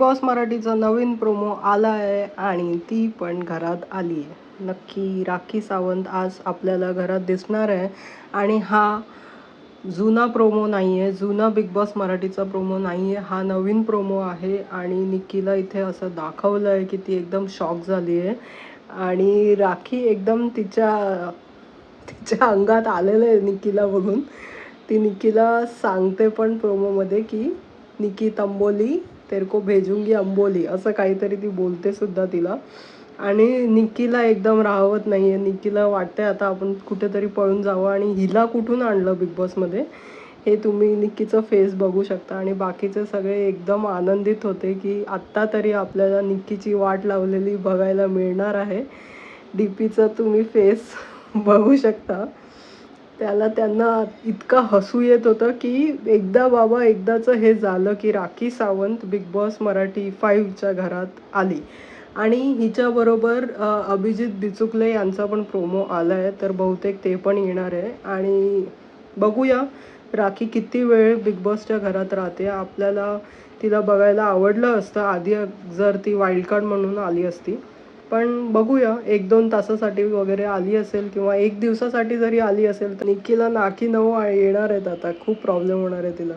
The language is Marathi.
बॉस मराठीचा नवीन प्रोमो आला आहे आणि ती पण घरात आली आहे नक्की राखी सावंत आज आपल्याला घरात दिसणार आहे आणि हा जुना प्रोमो नाही आहे जुना बिग बॉस मराठीचा प्रोमो नाही आहे हा नवीन प्रोमो आहे आणि निक्कीला इथे असं दाखवलं आहे की ती एकदम शॉक झाली आहे आणि राखी एकदम तिच्या तिच्या अंगात आलेलं आहे निक्कीला बघून. ती निक्कीला सांगते पण प्रोमोमध्ये की निकी तंबोली तेरको भेजूंगी अंबोली असं काहीतरी ती बोलते सुद्धा तिला. आणि निक्कीला एकदम राहवत नाही आहे निक्कीला वाटतंय आता आपण कुठेतरी पळून जावं आणि हिला कुठून आणलं बिग बॉसमध्ये हे तुम्ही निक्कीचं फेस बघू शकता. आणि बाकीचे सगळे एकदम आनंदित होते की आत्ता तरी आपल्याला निक्कीची वाट लावलेली बघायला मिळणार आहे. डी पीचं तुम्ही फेस बघू शकता. त्याला त्यांना इतकं हसू येत होतं की एकदा बाबा एकदाचं हे झालं की राखी सावंत बिग बॉस मराठी फाईव्हच्या घरात आली. आणि हिच्याबरोबर अभिजित बिचुकले यांचा पण प्रोमो आला आहे तर बहुतेक ते पण येणार आहे. आणि बघूया राखी किती वेळ बिग बॉसच्या घरात राहते आपल्याला तिला बघायला आवडलं असतं. आधी जर ती वाईल्ड कार्ड म्हणून आली असती. पण बघूया एक दोन तासासाठी वगैरे आली असेल किंवा एक दिवसासाठी जरी आली असेल तर निक्कीला नाकी नऊ येणार आहेत आता. खूप प्रॉब्लेम होणार आहे तिला.